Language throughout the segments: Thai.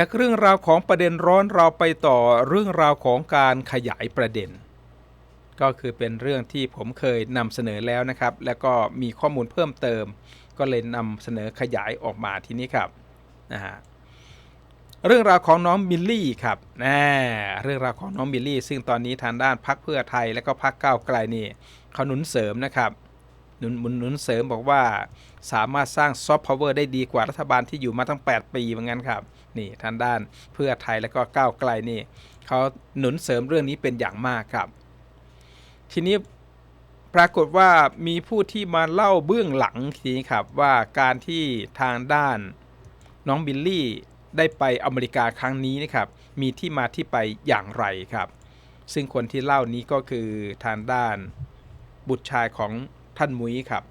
จากเรื่องราวของประเด็นร้อนเราไปต่อเรื่องราวของการขยายประเด็น ก็คือเป็นเรื่องที่ผมเคยนำเสนอแล้วนะครับ แล้วก็มีข้อมูลเพิ่มเติม ก็เลยนำเสนอขยายออกมาทีนี้ครับนะฮะเรื่องราวของน้องมิลลี่ครับนะเรื่องราวของน้องมิลลี่ ซึ่งตอนนี้ทางด้านพักเพื่อไทยและก็พักก้าวไกลนี่เขาหนุนเสริมนะครับหนุนหนุนหนุนเสริมบอกว่าสามารถสร้างซอฟต์พาวเวอร์ได้ดีกว่ารัฐบาลที่อยู่มาตั้ง 8 ปีเหมือนกันครับ นี่ทางด้านเพื่อไทยและก็ก้าวไกลนี่เขาหนุนเสริมเรื่องนี้เป็นอย่างมากครับ ทีนี้ปรากฏว่ามีผู้ที่มาเล่าเบื้องหลังทีนี้ครับว่าการที่ทางด้านน้องบิลลี่ได้ไปอเมริกาครั้งนี้นะครับ มีที่มาที่ไปอย่างไรครับ ซึ่งคนที่เล่านี้ก็คือทางด้านบุตรชายของท่านมุ้ยครับ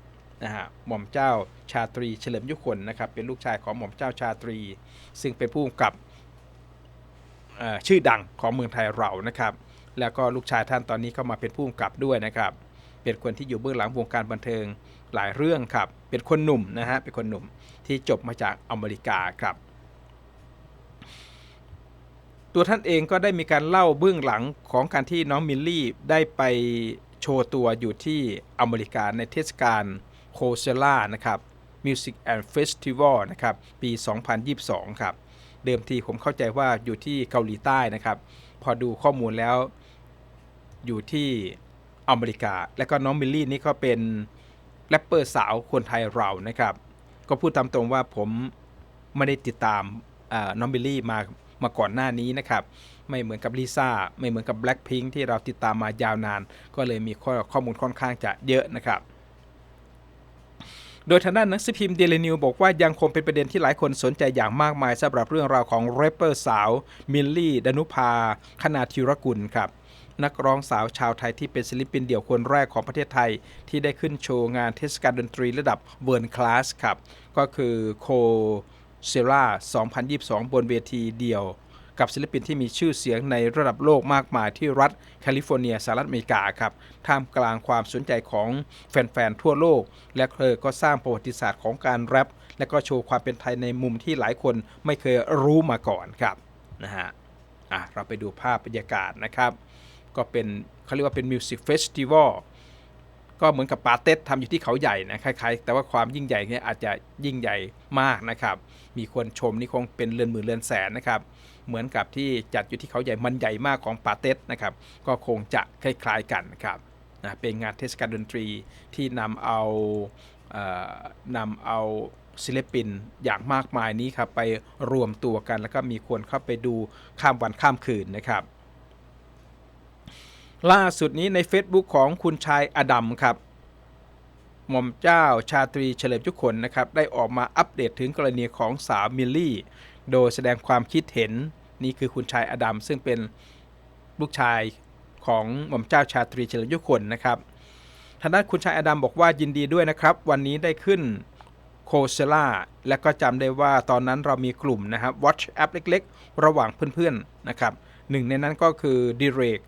นะฮะหม่อมเจ้า ชาตรีเฉลิมยุคนนะครับเป็นลูกชายของหม่อมเจ้าชาตรี ซึ่งเป็นผู้กำกับชื่อดังของเมืองไทยเรานะครับ แล้วก็ลูกชายท่านตอนนี้ก็มาเป็นผู้กำกับด้วยนะครับ เป็นคนที่อยู่เบื้องหลังวงการบันเทิงหลายเรื่องครับ เป็นคนหนุ่มนะฮะเป็นคนหนุ่มที่จบมาจากอเมริกาครับ ตัวท่านเองก็ได้มีการเล่าเบื้องหลังของการที่น้องมิลลี่ได้ไปโชว์ตัวอยู่ที่อเมริกาในเทศกาลโคเซล่านะครับ Music and Festival นะครับปี 2022 ครับ เดิมทีผมเข้าใจว่าอยู่ที่เกาหลีใต้นะครับ พอดูข้อมูลแล้วอยู่ที่อเมริกา และก็น้องมิลลี่นี่ก็เป็นแรปเปอร์สาวคนไทยเรานะครับ ก็พูดตามตรงว่าผมไม่ได้ติดตามน้องบิลลี่มามาก่อนหน้านี้นะครับ ไม่เหมือนกับลิซ่าไม่เหมือนกับ Blackpink ที่เราติดตามมายาวนาน ก็เลยมีข้อข้อมูลค่อนข้างจะเยอะนะครับ โดยทางด้านหนังสือพิมพ์เดลินิวบอกว่ายังคงเป็นประเด็นที่หลายคนสนใจอย่างมากมายสำหรับเรื่องราวของแรปเปอร์สาว มิลลี่ ดนุภา คณาธิรกุลครับนักร้องสาวชาวไทยที่เป็นศิลปินเดี่ยวคนแรกของประเทศไทย ที่ได้ขึ้นโชว์งานเทศกาลดนตรีระดับเวิร์นคลาสครับ ก็คือโคเซรา2022 บนเวทีเดี่ยว กับศิลปินที่มีชื่อเสียงในระดับโลกมากมายที่รัฐแคลิฟอร์เนียสหรัฐอเมริกาครับท่ามกลางความสนใจของแฟนๆทั่วโลก และเธอก็สร้างประวัติศาสตร์ของการแรปและก็โชว์ความเป็นไทยในมุมที่หลายคนไม่เคยรู้มาก่อนครับนะฮะอะเราไปดูภาพบรรยากาศนะครับ ก็เป็นเขาเรียกว่าเป็นมิวสิกเฟสติวัล ก็เหมือนกับปาเต็ดทำอยู่ที่เขาใหญ่นะคล้ายๆ แต่ว่าความยิ่งใหญ่เนี่ยอาจจะยิ่งใหญ่มากนะครับ มีคนชมนี่คงเป็นเรือนหมื่นเรือนแสนนะครับ เหมือนกับที่จัดอยู่ที่เขาใหญ่มันใหญ่มากของปาเต็ดนะครับ ก็คงจะคล้ายๆกันนะครับนะเป็นงานเทศกาลดนตรีที่นำเอาเอ่อนำเอาศิลปินอย่างมากมายนี้ครับไปรวมตัวกัน แล้วก็มีคนเข้าไปดูข้ามวันข้ามคืนนะครับ ล่าสุดนี้ใน Facebook ของคุณชายอดัมครับหม่อมเจ้าชาตรีเฉลิมยุคนนะครับได้ออกมาอัปเดตถึงกรณีของสาวมิลลี่ โดยแสดงความคิดเห็นนี่คือคุณชายอดัมซึ่งเป็นลูกชายของหม่อมเจ้าชาตรีเฉลิมยุคนนะครับทางด้านคุณชายอดัมบอกว่ายินดีด้วยนะครับ วันนี้ได้ขึ้นโคเซล่าและก็จำได้ว่าตอนนั้นเรามีกลุ่มนะครับ Watch App เล็ก ๆ ระหว่างเพื่อนๆนะครับหนึ่งในนั้นก็คือดิเรก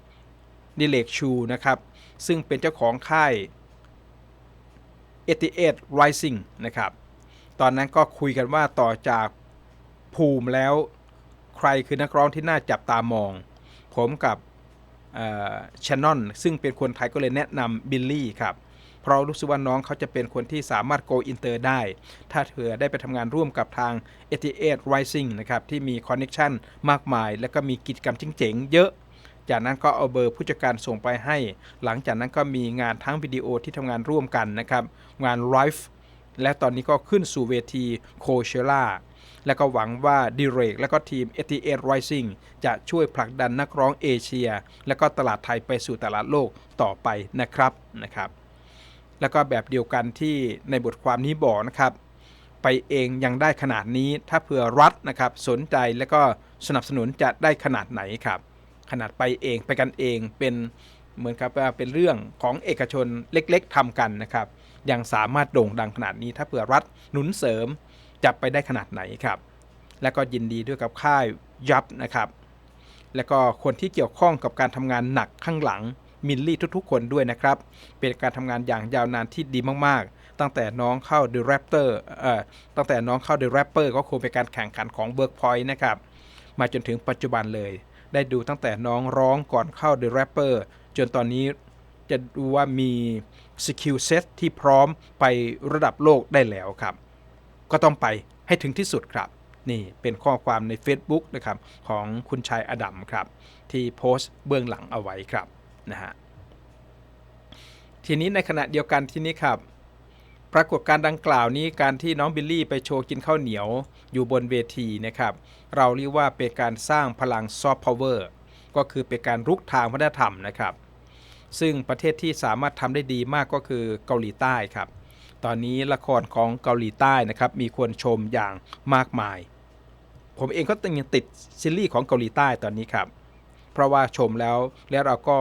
ดิเลกชูนะครับ ซึ่งเป็นเจ้าของค่าย88 Rising นะครับ ตอนนั้นก็คุยกันว่าต่อจากภูมิแล้วใครคือนักร้องที่น่าจับตามอง ผมกับชานอนซึ่งเป็นคนไทยก็เลยแนะนำบิลลี่ครับ เพราะรู้สึกว่าน้องเขาจะเป็นคนที่สามารถ go inter ได้ ถ้าเธอได้ไปทำงานร่วมกับทาง88 Rising นะครับ ที่มีคอนเน็ชันมากมาย และก็มีกิจกรรมเจ๋งๆเยอะ จากนั้นก็เอาเบอร์ผู้จัดการส่งไปให้ หลังจากนั้นก็มีงานทั้งวิดีโอที่ทำงานร่วมกันนะครับ งานไลฟ์และตอนนี้ก็ขึ้นสู่เวทีโคเชล่าและก็หวังว่าดิเรกและก็ทีม88 Rising จะช่วยผลักดันนักร้องเอเชีย และก็ตลาดไทยไปสู่ตลาดโลกต่อไปนะครับนะครับ แล้วก็แบบเดียวกันที่ในบทความนี้บอกนะครับ ไปเองยังได้ขนาดนี้ถ้าเผื่อรัฐนะครับสนใจและก็สนับสนุนจะได้ขนาดไหนครับ ขนาดไปเองไปกันเองเป็นเหมือนกับว่าเป็นเรื่องของเอกชนเล็กๆทำกันนะครับ ยังสามารถโด่งดังขนาดนี้ถ้าเผื่อรัฐหนุนเสริมจะไปได้ขนาดไหนครับ และก็ยินดีด้วยกับค่ายยับนะครับ และก็คนที่เกี่ยวข้องกับการทำงานหนักข้างหลังมิลลี่ทุกๆ คนด้วยนะครับ เป็นการทำงานอย่างยาวนานที่ดีมากๆ ตั้งแต่น้องเข้า The Raptor เอ่อตั้งแต่น้องเข้า The Rapper ก็คงเป็นการแข่งขันของ Workpoint นะครับ มาจนถึงปัจจุบันเลย ได้ดูตั้งแต่น้องร้องก่อนเข้า The Rapper จนตอนนี้จะดูว่ามีสกิลเซ็ตที่พร้อมไประดับโลกได้แล้วครับ ก็ต้องไปให้ถึงที่สุดครับ นี่เป็นข้อความใน Facebook นะครับของคุณชายอดัมครับ ที่โพสต์เบื้องหลังเอาไว้ครับนะฮะทีนี้ในขณะเดียวกันที่นี้ครับ ปรากฏการ์ดังกล่าวนี้การที่น้องบิลลี่ไปโชว์กินข้าวเหนียวอยู่บนเวทีนะครับ เราเรียกว่าเป็นการสร้างพลังซอฟต์พาวเวอร์ก็คือเป็นการรุกทางวัฒนธรรมนะครับ ซึ่งประเทศที่สามารถทำได้ดีมากก็คือเกาหลีใต้ครับ ตอนนี้ละครของเกาหลีใต้นะครับมีคนชมอย่างมากมาย ผมเองก็ยังติดซีรีส์ของเกาหลีใต้ตอนนี้ครับ เพราะว่าชมแล้วแล้วเราก็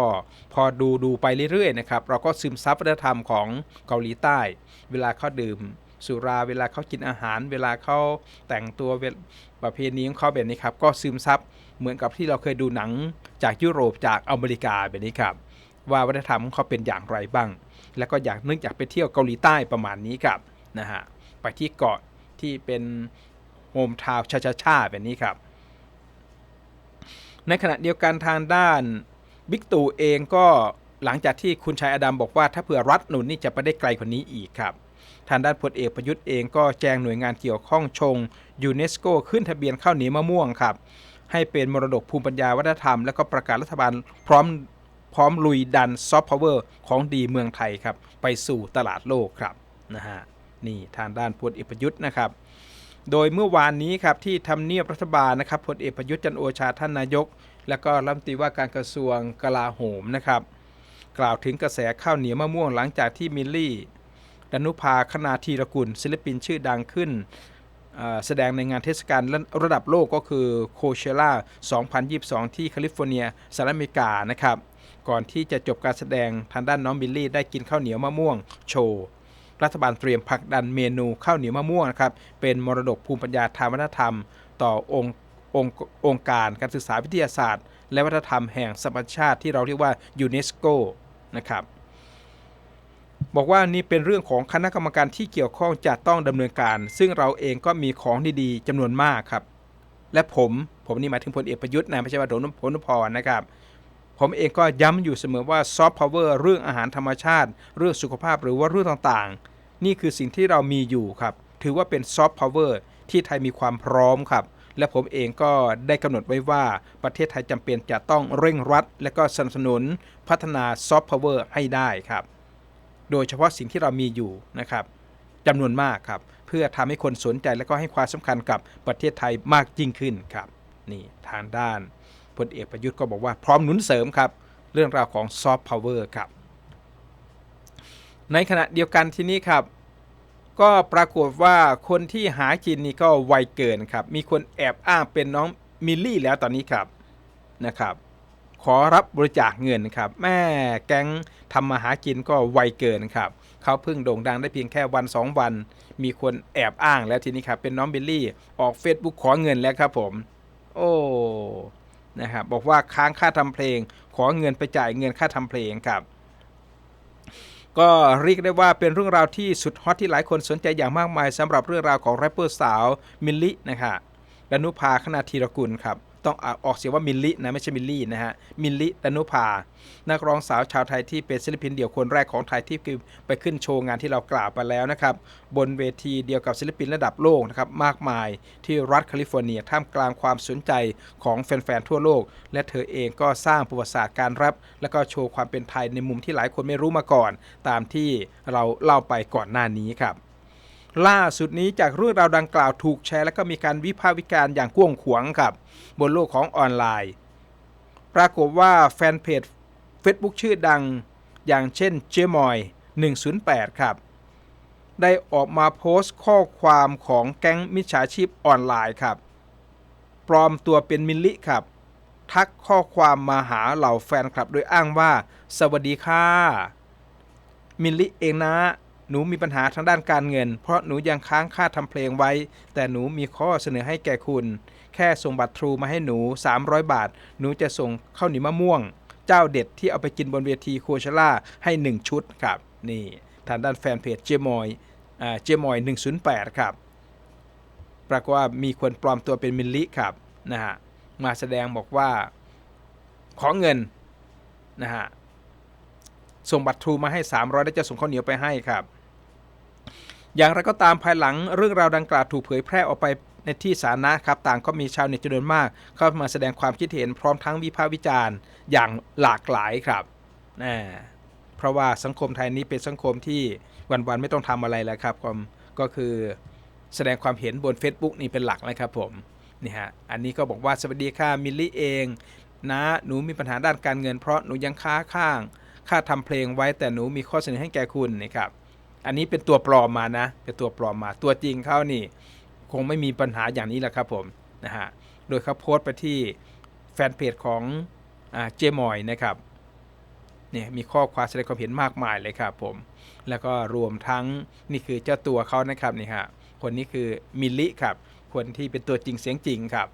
พอดูดูไปเรื่อยๆนะครับเราก็ซึมซับวัฒนธรรมของเกาหลีใต้ เวลาเขาดื่มสุราเวลาเขากินอาหาร เวลาเขาแต่งตัวประเพณีของเขาแบบนี้ครับก็ซึมซับเหมือนกับที่เราเคยดูหนังจากยุโรปจากอเมริกาแบบนี้ครับว่าวัฒนธรรมของเขาเป็นอย่างไรบ้าง แล้วก็อยากนึกอยากไปเที่ยวเกาหลีใต้ประมาณนี้ครับนะฮะไปที่เกาะที่เป็นโฮมทาวน์ชาชาชาแบบนี้ครับ ในขณะเดียวกันทางด้านบิ๊กตู่เองก็หลังจากที่คุณชายอดัมบอกว่าถ้าเผื่อรัฐหนุนนี่จะไปได้ไกลกว่านี้อีกครับ ทางด้านพลเอกประยุทธ์เองก็แจ้งหน่วยงานเกี่ยวข้องชงยูเนสโกขึ้นทะเบียนข้าวเหนียวมะม่วงครับ ให้เป็นมรดกภูมิปัญญาวัฒนธรรม แล้วก็ประกาศรัฐบาลพร้อมพร้อมลุยดันซอฟต์พาวเวอร์ของดีเมืองไทยครับ ไปสู่ตลาดโลกครับนะฮะนี่ทางด้านพลเอกประยุทธ์นะครับ โดยเมื่อวานนี้ครับที่ทำเนียบรัฐบาลนะครับพลเอกประยุทธ์จันโอชาท่านนายก แล้วก็รัฐมนตรีว่าการกระทรวงกลาโหมนะครับ กล่าวถึงกระแสข้าวเหนียวมะม่วงหลังจากที่มิลลี่ดนุภาคณาธีรกุล ศิลปินชื่อดังขึ้นแสดงในงานเทศกาลระดับโลกก็คือโคเชล่า 2022 ที่แคลิฟอร์เนียสหรัฐอเมริกานะครับ ก่อนที่จะจบการแสดงทางด้านน้องบิลลี่ได้กินข้าวเหนียวมะม่วงโชว์ รัฐบาลเตรียมผลักดันเมนูข้าวเหนียวมะม่วงนะครับเป็นมรดกภูมิปัญญาทางวัฒนธรรม ต่อองค์องค์องค์การการศึกษาวิทยาศาสตร์ และวัฒนธรรมแห่งสหปรชาชาติที่เราเรียกว่ายูเนสโกนะครับบอกว่านี่เป็นเรื่องของคณะกรรมการที่เกี่ยวข้องจะต้องดำเนินการ ซึ่งเราเองก็มีของดีๆจำนวนมากครับ และผมผมนี่หมายถึงพลเอกประยุทธ์นะไม่ใช่ว่าโดนพลนุพรนะครับ ผมเองก็ย้ำอยู่เสมอว่าซอฟต์พาวเวอร์เรื่องอาหารธรรมชาติ เรื่องสุขภาพหรือว่าเรื่องต่างๆ นี่คือสิ่งที่เรามีอยู่ครับ ถือว่าเป็นซอฟต์พาวเวอร์ที่ไทยมีความพร้อมครับ และผมเองก็ได้กำหนดไว้ว่าประเทศไทยจำเป็นจะต้องเร่งรัด และก็สนับสนุนพัฒนาซอฟต์พาวเวอร์ให้ได้ครับ โดยเฉพาะสิ่งที่เรามีอยู่นะครับจำนวนมากครับ เพื่อทำให้คนสนใจและก็ให้ความสำคัญกับประเทศไทยมากยิ่งขึ้นครับ นี่ทางด้าน พลเอกประยุทธ์ก็บอกว่าพร้อมหนุนเสริมครับ เรื่องราวของซอฟต์พาวเวอร์ครับ ในขณะเดียวกันที่นี้ครับ ก็ปรากฏว่าคนที่หากินนี่ก็ไวเกินครับ มีคนแอบอ้างเป็นน้องมิลลี่แล้วตอนนี้ครับนะครับ ขอรับบริจาคเงินครับ แม่แก๊งทำมาหากินก็ไวเกินครับเขาเพิ่งโด่งดังได้เพียงแค่วัน 2 วัน มีคนแอบอ้างแล้วทีนี้ครับ เป็นน้องบิลลี่ ออก Facebook ขอเงินแล้วครับผม โอ้ นะครับบอกว่าค้างค่าทำเพลง ขอเงินไปจ่ายเงินค่าทำเพลงครับ ก็เรียกได้ว่าเป็นเรื่องราวที่สุดฮอตที่หลายคนสนใจอย่างมากมายสำหรับเรื่องราวของแรปเปอร์สาวมิลลินะครับดนุภาคณาธีรกุลครับ ต้องอออกเสียงว่ามิลลินะไม่ใช่มิลลี่นะฮะมิลลิดนุภา นักร้องสาวชาวไทยที่เป็นศิลปินเดี่ยวคนแรกของไทยที่ไปขึ้นโชว์งานที่เรากล่าวไปแล้วนะครับ บนเวทีเดียวกับศิลปินระดับโลกนะครับมากมายที่รัฐแคลิฟอร์เนียท่ามกลางความสนใจของแฟนๆทั่วโลก และเธอเองก็สร้างประวัติศาสตร์การแรปและก็โชว์ความเป็นไทยในมุมที่หลายคนไม่รู้มาก่อน ตามที่เราเล่าไปก่อนหน้านี้ครับ ล่าสุดนี้จากเรื่องราวดังกล่าวถูกแชร์ และก็มีการวิพากษ์วิจารณ์อย่างกว้างขวางครับ บนโลกของออนไลน์ ปรากฏว่าแฟนเพจ Facebook ชื่อดัง อย่างเช่นเจมอย 108 ครับ ได้ออกมาโพสต์ข้อความของแก๊งมิจฉาชีพออนไลน์ครับ ปลอมตัวเป็นมิลลิครับ ทักข้อความมาหาเหล่าแฟนคลับ โดยอ้างว่า สวัสดีค่ะ มิลลิเองนะ หนูมีปัญหาทางด้านการเงิน เพราะหนูยังค้างค่าทำเพลงไว้ แต่หนูมีข้อเสนอให้แก่คุณ แค่ส่งบัตรทรูมาให้หนู 300 บาท หนูจะส่งข้าวเหนียวมะม่วง เจ้าเด็ดที่เอาไปกินบนเวทีโคชล่าให้ 1 ชุดครับ นี่ทางด้านแฟนเพจเจมอยเจมอย 108 ครับ ปรากฏว่ามีคนปลอมตัวเป็นมิลลิครับนะฮะมาแสดงบอกว่าขอเงินนะฮะส่งบัตรทรูมาให้ 300 แล้วจะส่งข้าวเหนียวไปให้ครับ อย่างไรก็ตามภายหลังเรื่องราวดังกล่าวถูกเผยแพร่ออกไปในที่สาธารณะครับต่างก็มีชาวเน็ตจำนวนมาก เข้ามาแสดงความคิดเห็นพร้อมทั้งวิพากษ์วิจารณ์อย่างหลากหลายครับนะเพราะว่าสังคมไทยนี้เป็นสังคมที่วันๆไม่ต้องทำอะไรแล้วครับก็ก็คือแสดงความเห็นบน Facebook นี่เป็นหลักนะครับผมนี่ฮะอันนี้ก็บอกว่าสวัสดีค่ะมิลลี่เองนะหนูมีปัญหาด้านการเงินเพราะหนูยังค้าข้าง ค่าทำเพลงไว้แต่หนูมีข้อเสนอให้แก่คุณนะครับ อันนี้เป็นตัวปลอมมานะ เป็นตัวปลอมมา ตัวจริงเขานี่ คงไม่มีปัญหาอย่างนี้แหละครับผมนะฮะ โดยเขาโพสต์ไปที่แฟนเพจของเจมอยนะครับ เนี่ยมีข้อความแสดงความเห็นมากมายเลยครับผม แล้วก็รวมทั้งนี่คือเจ้าตัวเขานะครับนี่ฮะ คนนี้คือมิลลิครับ คนที่เป็นตัวจริงเสียงจริงครับ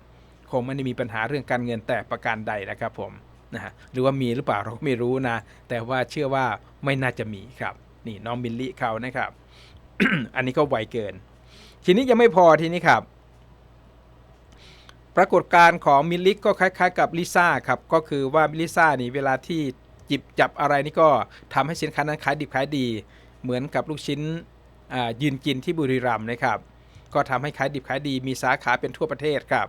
คงไม่ได้มีปัญหาเรื่องการเงินแต่ประการใดนะครับผมนะฮะหรือว่ามีหรือเปล่าเราก็ไม่รู้นะ แต่ว่าเชื่อว่าไม่น่าจะมีครับ นี่น้องมิลลิเขานะครับ อันนี้ก็ไวเกิน ทีนี้ยังไม่พอทีนี้ครับ ปรากฏการณ์ของมิลลิก็คล้าย ๆ กับลิซ่าครับ ก็คือว่าลิซ่านี่เวลาที่จิบจับอะไรนี่ก็ทำให้สินค้านั้นขายดิบขายดี เหมือนกับลูกชิ้นยืนกินที่บุรีรัมย์นะครับ ก็ทำให้ขายดิบขายดี มีสาขาเป็นทั่วประเทศครับ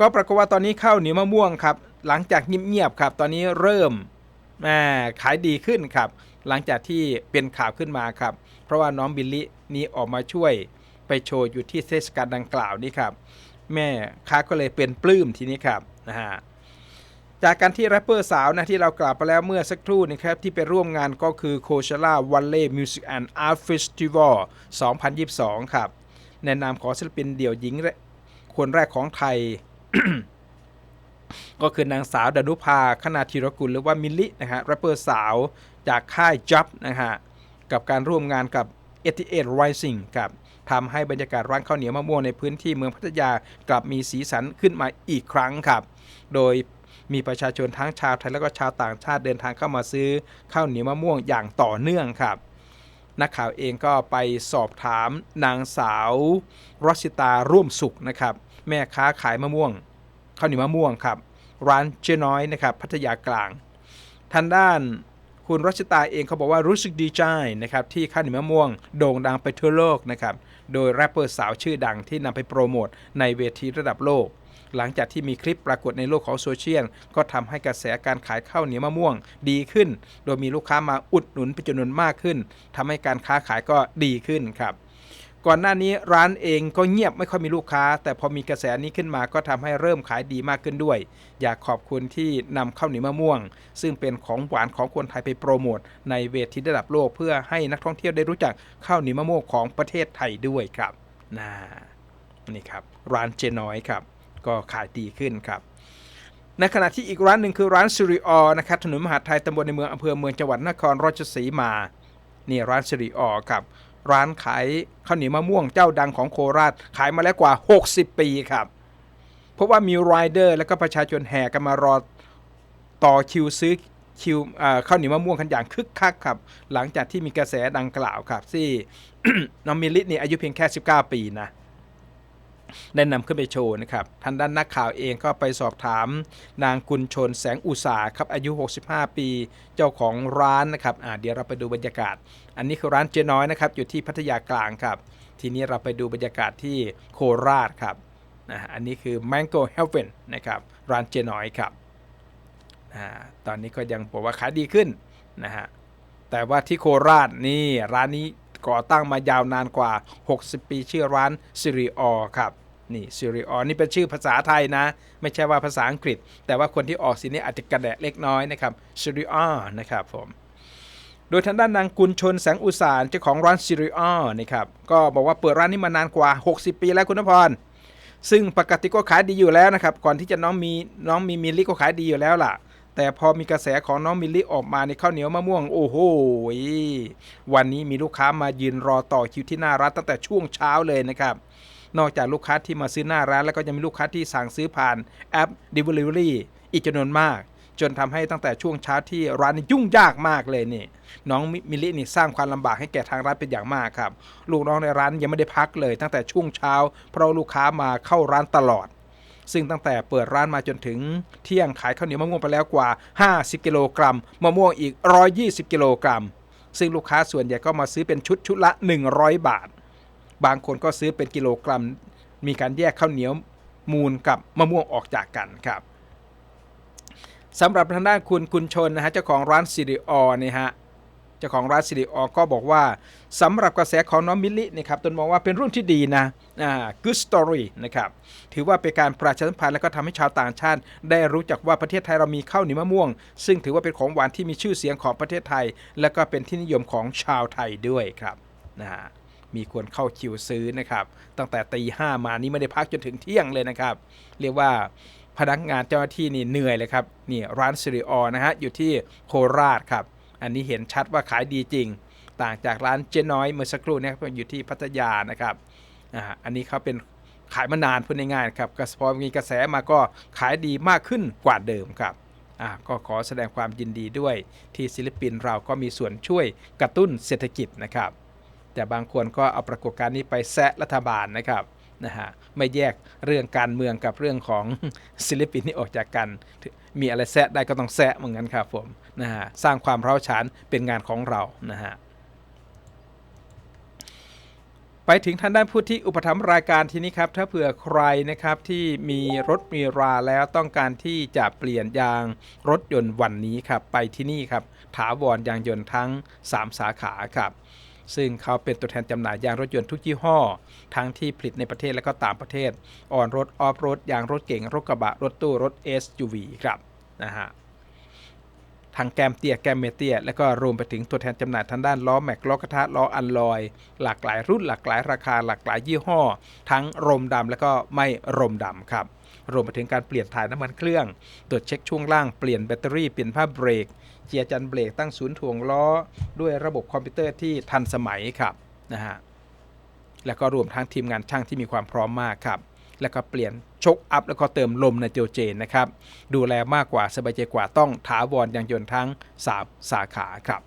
ก็ปรากฏว่าตอนนี้ข้าวเหนียวมะม่วงครับ หลังจากเงียบๆครับ ตอนนี้เริ่มขายดีขึ้นครับ หลังจากที่เป็นข่าวขึ้นมาครับ เพราะว่าน้องบิลลี่นี้ออกมาช่วยไปโชว์อยู่ที่เทศกาลดังกล่าวนี้ครับ แม่ค้าก็เลยเป็นปลื้มทีนี้ครับนะฮะจากการที่แรปเปอร์สาวนะที่เรากล่าวไปแล้วเมื่อสักครู่นะครับ ที่ไปร่วมงานก็คือ Coachella Valley Music and Art Festival 2022 ครับ ในนามของศิลปินเดี่ยวหญิงคนแรกของไทย ก็คือนางสาวดานุภาคณาธีรกุลหรือว่ามิลลินะฮะแรปเปอร์สาว จากค่ายจับนะฮะกับการร่วมงานกับ88 Rising ครับทำให้บรรยากาศร้านข้าวเหนียวมะม่วงในพื้นที่เมืองพัทยากลับมีสีสันขึ้นมาอีกครั้งครับ โดยมีประชาชนทั้งชาวไทยและก็ชาวต่างชาติเดินทางเข้ามาซื้อข้าวเหนียวมะม่วงอย่างต่อเนื่องครับนักข่าวเองก็ไปสอบถามนางสาวรสิตาร่วมสุขนะครับ แม่ค้าขายมะม่วงข้าวเหนียวมะม่วงครับ ร้านเจ๊น้อยนะครับ พัทยากลางทางด้าน คุณรัชตาเองเขาบอกว่ารู้สึกดีใจนะครับที่ข้าวเหนียวมะม่วงโด่งดังไปทั่วโลกนะครับโดยแรปเปอร์สาวชื่อดังที่นำไปโปรโมทในเวทีระดับโลก หลังจากที่มีคลิปปรากฏในโลกของโซเชียลก็ทำให้กระแสการขายข้าวเหนียวมะม่วงดีขึ้น โดยมีลูกค้ามาอุดหนุนเป็นจำนวนมากขึ้นทำให้การค้าขายก็ดีขึ้นครับ ก่อนหน้านี้ร้านเองก็เงียบไม่ค่อยมีลูกค้า แต่พอมีกระแสนี้ขึ้นมาก็ทำให้เริ่มขายดีมากขึ้นด้วย อยากขอบคุณที่นำข้าวเหนียวมะม่วง ซึ่งเป็นของหวานของคนไทยไปโปรโมทในเวทีระดับโลก เพื่อให้นักท่องเที่ยวได้รู้จักข้าวเหนียวมะม่วงของประเทศไทยด้วยครับน,นี่ครับร้านเจน้อยครับ ก็ขายดีขึ้นครับในขณะที่อีกร้านหนึ่งคือร้านสิริออนะครับถนนมหาไทยตำบลในเมืองอำเภอเมืองจังหวัดนครราชสีมา นี่ร้านสิริออครับ ร้านขายข้าวเหนียวมะม่วงเจ้าดังของโคราชขายมาแล้วกว่า 60 ปีครับ เพราะว่ามีไรเดอร์และก็ประชาชนแห่กันมารอต่อคิวซื้อคิวข้าวเหนียวมะม่วงกันอย่างคึกคักครับ หลังจากที่มีกระแสดังกล่าวครับที่น้องมิลินี่อายุเพียงแค่ 19 ปีนะ ได้นำขึ้นไปโชว์นะครับทางด้านนักข่าวเองก็ไปสอบถาม นางกุลชนแสงอุตสาครับอายุ 65 ปี เจ้าของร้านนะครับอ่าเดี๋ยวเราไปดูบรรยากาศ อันนี้คือร้านเจ๊น้อยนะครับอยู่ที่พัทยากลางครับ ทีนี้เราไปดูบรรยากาศที่โคราชครับนะอันนี้คือ Mango Heaven นะครับร้านเจ๊น้อยครับตอนนี้ก็ยังบอกว่าขายดีขึ้นนะฮะแต่ว่าที่โคราชนี่ร้านนี้ ก่อตั้งมายาวนานกว่า 60 ปีชื่อร้านซิริออครับนี่ซิริออนี่เป็นชื่อภาษาไทยนะ ไม่ใช่ว่าภาษาอังกฤษ แต่ว่าคนที่ออกเสียงนี้อาจจะกระแดะเล็กน้อยนะครับซิริออนะครับผมโดยทางด้านนางกุลชนแสงอุสานเจ้าของร้านซิริออนะครับก็บอกว่าเปิดร้านนี้มานานกว่า 60 ปีแล้วคุณนพรซึ่งปกติก็ขายดีอยู่แล้วนะครับก่อนที่จะน้องมีน้องมีมิลลิก็ขายดีอยู่แล้วล่ะ แต่พอมีกระแสของน้องมิลลี่ออกมาในข้าวเหนียวมะม่วงโอ้โหวันนี้มีลูกค้ามายืนรอต่อคิวที่หน้าร้านตั้งแต่ช่วงเช้าเลยนะครับนอกจากลูกค้าที่มาซื้อหน้าร้าน แล้วก็ยังมีลูกค้าที่สั่งซื้อผ่านแอป Delivery อีกจำนวนมาก จนทำให้ตั้งแต่ช่วงเช้าที่ร้านยุ่งยากมากเลยนี่ น้องมิลลี่นี่สร้างความลำบากให้แก่ทางร้านเป็นอย่างมากครับ ลูกน้องในร้านยังไม่ได้พักเลย ตั้งแต่ช่วงเช้า เพราะลูกค้ามาเข้าร้านตลอด ซึ่งตั้งแต่เปิดร้านมาจนถึงเที่ยงขายข้าวเหนียวมะม่วงไปแล้วกว่า 50 กิโลกรัมมะม่วงอีก 120 กิโลกรัม ซึ่งลูกค้าส่วนใหญ่ก็มาซื้อเป็นชุดชุดละ 100 บาท บางคนก็ซื้อเป็นกิโลกรัม มีการแยกข้าวเหนียวมูลกับมะม่วงออกจากกันครับสำหรับทางด้านคุณคุณชนนะฮะเจ้าของร้านซิริออเนี่ยฮะ เจ้าของร้านซิริออก็บอกว่าสำหรับกระแสของน้องมิลลินะครับตนมองว่าเป็นรุ่นที่ดีนะอ่า good story นะครับถือว่าเป็นการประชาสัมพันธ์และก็ทำให้ชาวต่างชาติ ได้รู้จักว่าประเทศไทยเรามีข้าวเหนียวมะม่วง ซึ่งถือว่าเป็นของหวานที่มีชื่อเสียงของประเทศไทย และก็เป็นที่นิยมของชาวไทยด้วยครับนะฮะมีคนเข้าคิวซื้อนะครับ ตั้งแต่ตีห้ามานี้ไม่ได้พักจนถึงเที่ยงเลยนะครับ เรียกว่าพนักงานเจ้าหน้าที่นี่เหนื่อยเลยครับนี่ร้านซิริออนะฮะอยู่ที่โคราชครับ อันนี้เห็นชัดว่าขายดีจริง ต่างจากร้านเจ๊น้อยเมื่อสักครู่เนะครับอยู่ที่พัทยานะครับอ่าอันนี้เขาเป็นขายมานานพูดง่ายๆครับกระพอมีกระแสมาก็ขายดีมากขึ้นกว่าเดิมครับอ่าก็ขอแสดงความยินดีด้วยที่ศิลปินเราก็มีส่วนช่วยกระตุ้นเศรษฐกิจนะครับ แต่บางคนก็เอาปรากฏการณ์นี้ไปแซะรัฐบาลนะครับ นะฮะไม่แยกเรื่องการเมืองกับเรื่องของศิลปินนี่ออกจากกัน มีอะไรแซะได้ก็ต้องแซะเหมือนกันครับผมนะฮะสร้างความร้าวฉานเป็นงานของเรานะฮะไปถึงทางด้านผู้ที่อุปถัมภ์รายการทีนี้ครับ ถ้าเผื่อใครนะครับที่มีรถมีราแล้วต้องการที่จะเปลี่ยนยางรถยนต์วันนี้ครับ ไปที่นี่ครับ ถาวรยางยนต์ทั้ง 3 สาขาครับ ซึ่งเขาเป็นตัวแทนจำหน่ายยางรถยนต์ทุกยี่ห้อ ทั้งที่ผลิตในประเทศและก็ต่างประเทศออนรถออฟรถยางรถเก๋งรถกระบะรถตู้รถ SUV ครับนะฮะทั้งแกมเตียแกมเมเตีย และก็รวมไปถึงตัวแทนจำหน่ายทางด้านล้อแม็กล้อกระทะล้ออันลอย หลากหลายรุ่นหลากหลายราคาหลากหลายยี่ห้อ ทั้งรมดำและก็ไม่รมดำครับรวมไปถึงการเปลี่ยนถ่ายน้ำมันเครื่องตรวจเช็คช่วงล่างเปลี่ยนแบตเตอรี่เปลี่ยนผ้าเบรก เจียร์จันเบรกตั้งศูนย์ถ่วงล้อ ด้วยระบบคอมพิวเตอร์ที่ทันสมัยครับนะฮะแล้วก็รวมทั้งทีมงานช่างที่มีความพร้อมมากครับแล้วก็เปลี่ยนชกอัพแล้วก็เติมลมในโจเจนนะครับ ดูแลมากกว่าสบายใจกว่าต้องถาวรยางยนต์ทั้ง3สาขาครับ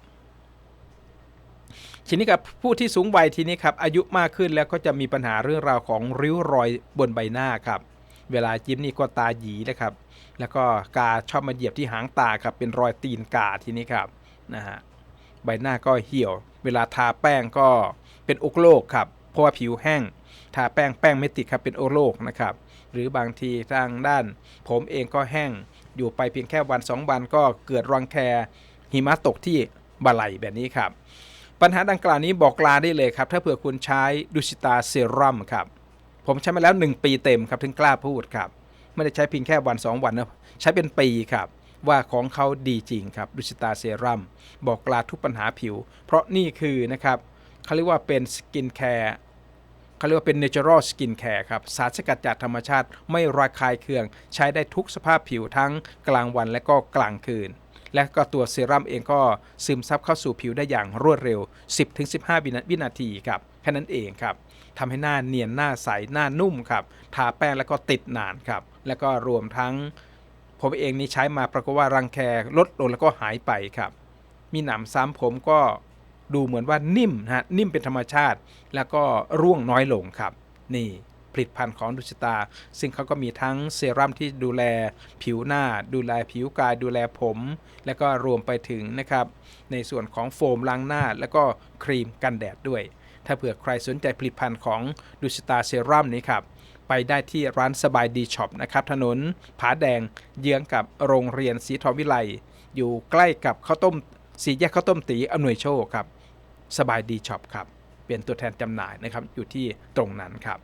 ทีนี้กับผู้ที่สูงวัยทีนี้ครับอายุมากขึ้นแล้วก็จะมีปัญหาเรื่องราวของริ้วรอยบนใบหน้าครับ เวลายิ้มนี่ก็ตาหยีนะครับ แล้วก็กาชอบมาเหยียบที่หางตาครับเป็นรอยตีนกาทีนี้ครับนะฮะใบหน้าก็เหี่ยว เวลาทาแป้งก็เป็นอกโลกครับเพราะว่าผิวแห้ง ทาแป้งแป้งไม่ติดครับเป็นอกโลกนะครับหรือบางทีทางด้าน ผมเองก็แห้งอยู่ไปเพียงแค่วัน 2 วันก็เกิดรังแคหิมะตกที่บาไหลแบบนี้ครับ ปัญหาดังกล่าวนี้บอกลาได้เลยครับ ถ้าเผื่อคุณใช้ดูชิตาเซรั่มครับ ผมใช้มาแล้ว 1 ปีเต็มครับ ถึงกล้าพูดครับ ไม่ได้ใช้เพียงแค่วัน 2 วันนะใช้เป็นปีครับ ว่าของเขาดีจริงครับดูชิตาเซรั่มบอกลาทุกปัญหาผิว เพราะนี่คือนะครับเขาเรียกว่าเป็นสกินแคร์เขาเรียกว่าเป็น natural skin care ครับ สารสกัดจากธรรมชาติไม่ระคายเคือง ใช้ได้ทุกสภาพผิวทั้งกลางวันและก็กลางคืน และก็ตัวเซรั่มเองก็ซึมซับเข้าสู่ผิวได้อย่างรวดเร็ว 10-15 วินาวินาทีครับ แค่นั้นเองครับ ทำให้หน้าเนียนหน้าใสหน้านุ่มครับทาแป้งแล้วก็ติดนานครับแล้วก็รวมทั้งผมเองนี่ใช้มาปรากฏว่ารังแคลดลงแล้วก็หายไปครับ มีหนำซ้ำผมก็ดูเหมือนว่านิ่มนะฮะนิ่มเป็นธรรมชาติ แล้วก็ร่วงน้อยลงครับ นี่ผลิตภัณฑ์ของดุชตา ซึ่งเขาก็มีทั้งเซรั่มที่ดูแลผิวหน้า ดูแลผิวกาย ดูแลผม แล้วก็รวมไปถึงนะครับ ในส่วนของโฟมล้างหน้า แล้วก็ครีมกันแดดด้วย ถ้าเผื่อใครสนใจผลิตภัณฑ์ของดุชตาเซรั่มนี้ครับ ไปได้ที่ร้านสบายดีช็อปนะครับถนนผาแดงเยื้องกับโรงเรียนศรีทองวิไลอยู่ใกล้กับข้าวต้มสีแยกข้าวต้มตีอำนวยโชคครับ สบายดีช็อปครับ เป็นตัวแทนจำหน่ายนะครับอยู่ที่ตรงนั้นครับ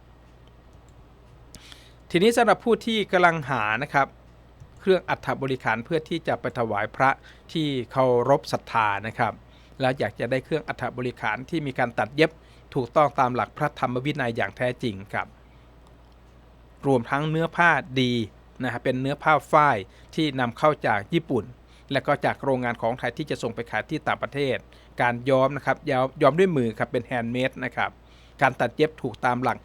ทีนี้สำหรับผู้ที่กำลังหานะครับเครื่องอัฐบริขารเพื่อที่จะไปถวายพระที่เคารพศรัทธานะครับ แล้วอยากจะได้เครื่องอัฐบริขารที่มีการตัดเย็บ ถูกต้องตามหลักพระธรรมวินัยอย่างแท้จริงครับ รวมทั้งเนื้อผ้าดีนะครับเป็นเนื้อผ้าฝ้ายที่นำเข้าจากญี่ปุ่น และก็จากโรงงานของไทยที่จะส่งไปขายที่ต่างประเทศ การย้อมนะครับย้อมย้อมด้วยมือครับเป็นแฮนด์เมดนะครับการตัดเย็บถูกตามหลัก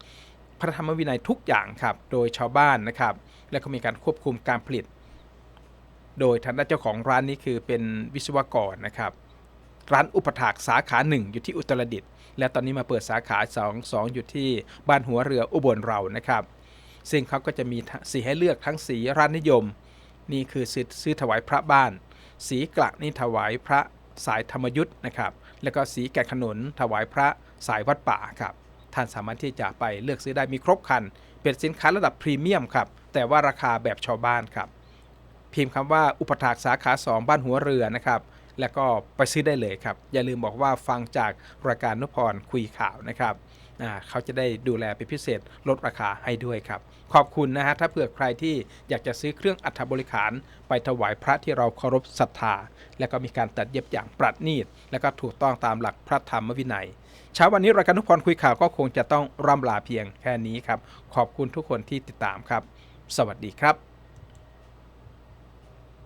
พระธรรมวินัยทุกอย่างครับโดยชาวบ้านนะครับและก็มีการควบคุมการผลิต โดยทางด้านเจ้าของร้านนี้คือเป็นวิศวกรนะครับร้านอุปถากสาขาหนึ่งอยู่ที่อุตรดิตถ์ และตอนนี้มาเปิดสาขา2 2อยู่ที่บ้านหัวเรืออุบลเรานะครับ ซึ่งเขาก็จะมีสีให้เลือกทั้งสีราชนิยม นี่คือซื้อซื้อถวายพระบ้าน สีกระนี่ถวายพระสายธรรมยุทธ์นะครับ แล้วก็สีแกะขนุนถวายพระสายวัดป่าครับท่านสามารถที่จะไปเลือกซื้อได้มีครบคัน เป็นสินค้าระดับพรีเมียมครับ แต่ว่าราคาแบบชาวบ้านครับ พิมพ์คำว่าอุปถากสาขา 2 บ้านหัวเรือนะครับ แล้วก็ไปซื้อได้เลยครับ อย่าลืมบอกว่าฟังจากรายการนุพรคุยข่าวนะครับอ่าเขาจะได้ดูแลเป็นพิเศษลดราคาให้ด้วยครับ ขอบคุณนะฮะถ้าเผื่อใครที่อยากจะซื้อเครื่องอัฐบริขาร ไปถวายพระที่เราเคารพศรัทธา แล้วก็มีการตัดเย็บอย่างประณีตและก็ถูกต้องตามหลักพระธรรมวินัยเช้าวันนี้รายการนุพรคุยข่าวก็คงจะต้องร่ำลาเพียงแค่นี้ครับ ขอบคุณทุกคนที่ติดตามครับ สวัสดีครับ